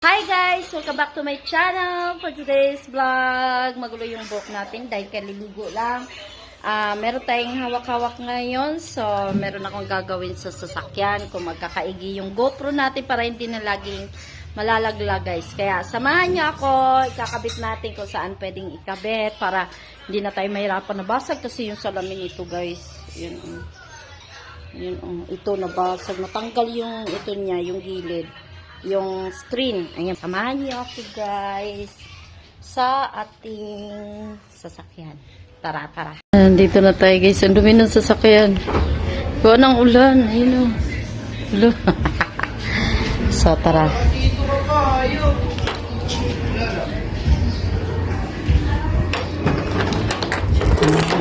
Hi guys! Welcome back to my channel for today's vlog. Magulo yung buhok natin dahil kaliligo lang. Ah, meron tayong hawak-hawak ngayon. So, meron akong gagawin sa sasakyan kung magkakaigi yung GoPro natin para hindi na laging malalaglag guys. Kaya samahan niyo ako. Ikakabit natin kung saan pwedeng ikabit para hindi na tayo mahirapan nabasag kasi yung salamin ito guys. Yun. oh. Yun, oh. ito nabasag. Natanggal yung ito niya, yung gilid yung screen. Ayan, samahan niyo ako guys sa ating sasakyan. Tara, tara. Nandito na tayo guys. Ang dumi ng sasakyan. Gawa ng ulan. Ayun o. Ulo. so, tara.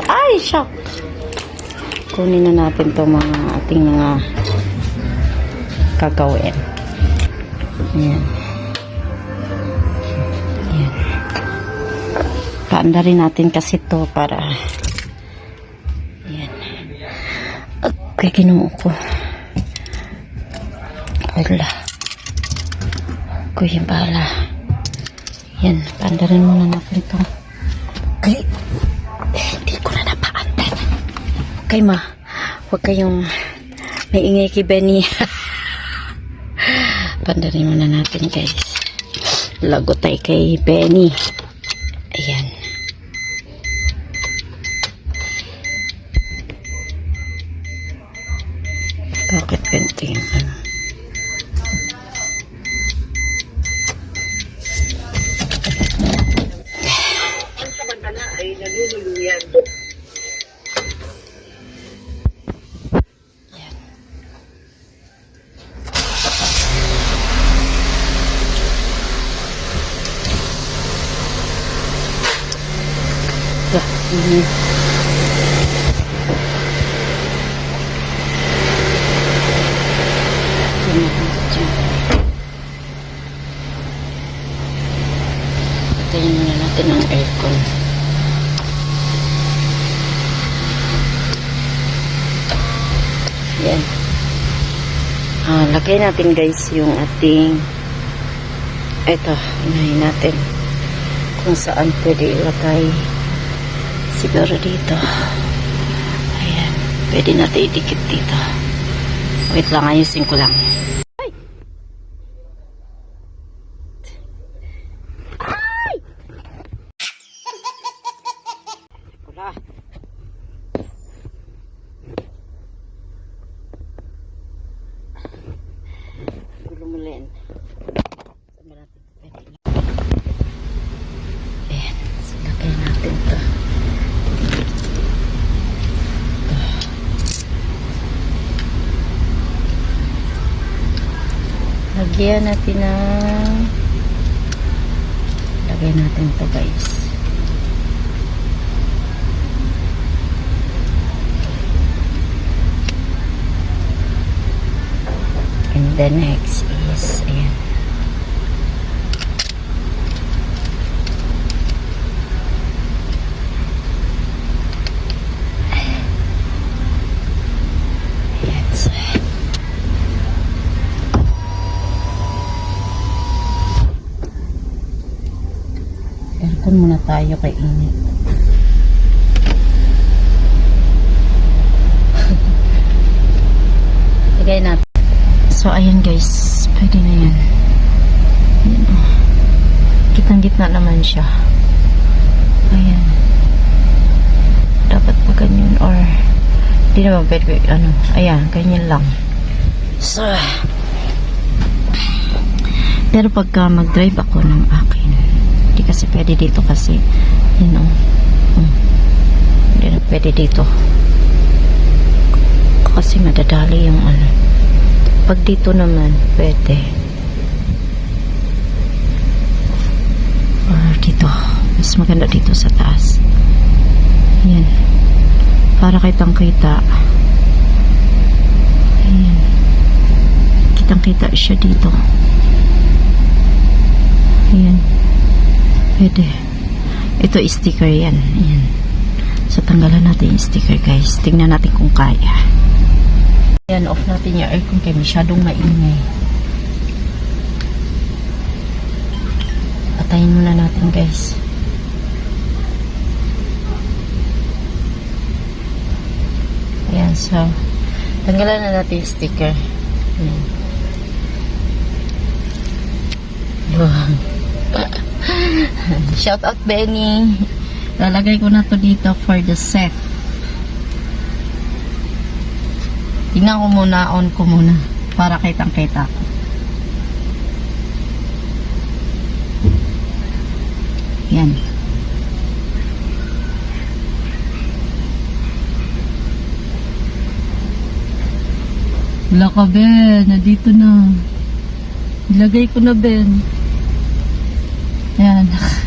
Ay, shock! Kunin na natin to mga ating mga kakawin. Ayan. Ayan. Paanda rin natin kasi to para ayan. Okay, kinuha ko. Wala. Kuya bala. Yan, paanda rin muna natin to. Okay. Hindi ko na napaanda. Okay, ma. Huwag kayong maingay kay Benny. Pandarin muna natin guys. Lago tayo kay Benny. Ayan. Bakit ganito yung ano? samantala ay nanunuluyan. Mhm. Patayin muna natin ang aircon. Yan. Ah, lagay natin guys yung ating eto, inahin natin kung saan pwede ilagay siguro dito. Ayan pwede natin idikit dito. Wait lang ayusin ko lang ay ay wala gulumulin sama natin pwede lang Ayan, so lagay natin to. Lagyan natin ng lagay natin to guys. And the next is, ayan. Aircon muna tayo kay init. Lagay natin. So, ayan guys. Pwede na yan. Ayan o. Kitang gitna naman siya. Ayan. Dapat pa ganyan or hindi naman pwede. Ano, ayan. Ganyan lang. So, pero pagka mag-drive ako ng akin, hindi kasi pwede dito kasi, you know, um, hindi na pwede dito. Kasi madadali yung ano. Pag dito naman, pwede. Or dito. Mas maganda dito sa taas. Yan. Para kitang kita. Ayan. Kitang kita siya dito. Ayan. Pwede. Ito sticker yan. Ayan. So, tanggalan natin yung sticker guys. Tingnan natin kung kaya. Ayan, off natin yung aircon kaya masyadong maingay. Patayin muna natin guys. Ayan, so, tanggalan na natin yung sticker. Ayan. Wow. Shout out Benny. Lalagay ko na to dito for the set. Tingnan ko muna, on ko muna. Para kitang-kita ko. Yan. Wala ka, Ben. Nandito na. Ilagay ko na, Ben. Yan.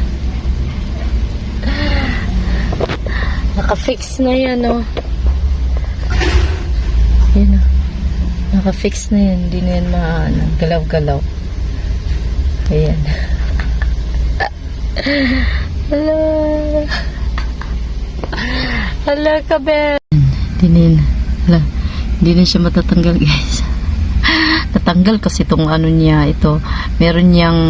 Naka-fix na yan, oh. Yan, oh. Naka-fix na yan. Hindi na yan maano, galaw-galaw. Ayan. Hala. Hala ka, Ben. Hindi na yun. Hala. Hindi na siya matatanggal, guys. Natanggal kasi itong ano niya, ito. Meron niyang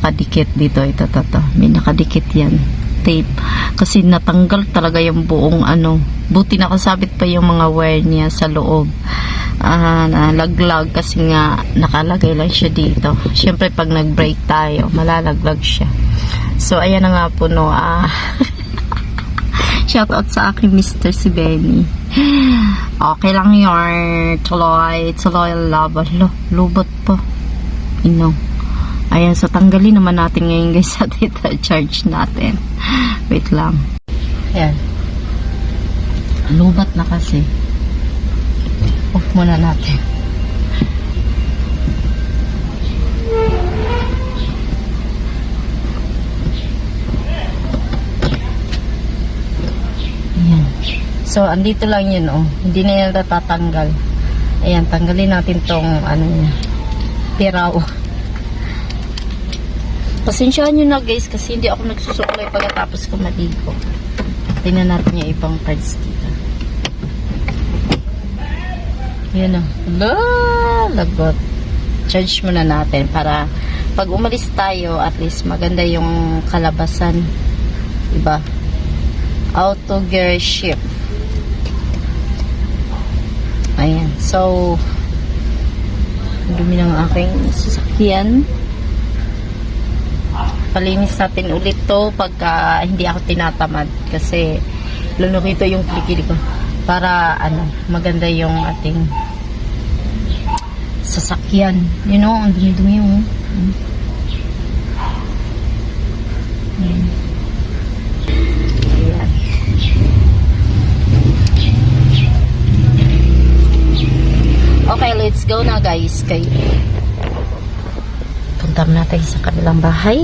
nakadikit dito. Ito, ito, ito. May nakadikit yan. Tape. Kasi natanggal talaga yung buong ano. Buti nakasabit pa yung mga wire niya sa loob. Ah, nalaglag kasi nga nakalagay lang siya dito. Siyempre pag nag-break tayo, malalaglag siya. So, ayan na nga po, no. Ah, Shoutout sa aking Mr. si Benny. Okay lang yun. Tuloy, tuloy. Lo, lubot po. Ino. Ayan, so tanggalin naman natin ngayon guys sa data charge natin. Wait lang. Ayan. Lubat na kasi. Off muna natin. Ayan. So, andito lang yun, oh. Hindi na yan natatanggal. Ayan, tanggalin natin tong, ano niya, piraw. Pasensyahan nyo na, guys, kasi hindi ako nagsusuklay pagkatapos ko maligo. Tingnan natin yung ibang cards dito. Ayan, oh. Hala, lagot. Charge muna natin para pag umalis tayo, at least maganda yung kalabasan. Diba? auto gear shift. Ayan. So, dumi ng aking sasakyan. Palinis natin ulit to pagka hindi ako tinatamad kasi lunokito yung kilikili ko para ano, maganda yung ating sasakyan. You know, ang dumi-dumi yung Ayan. Ayan. Okay, let's go na guys. Kay punta na tayo sa kabilang bahay.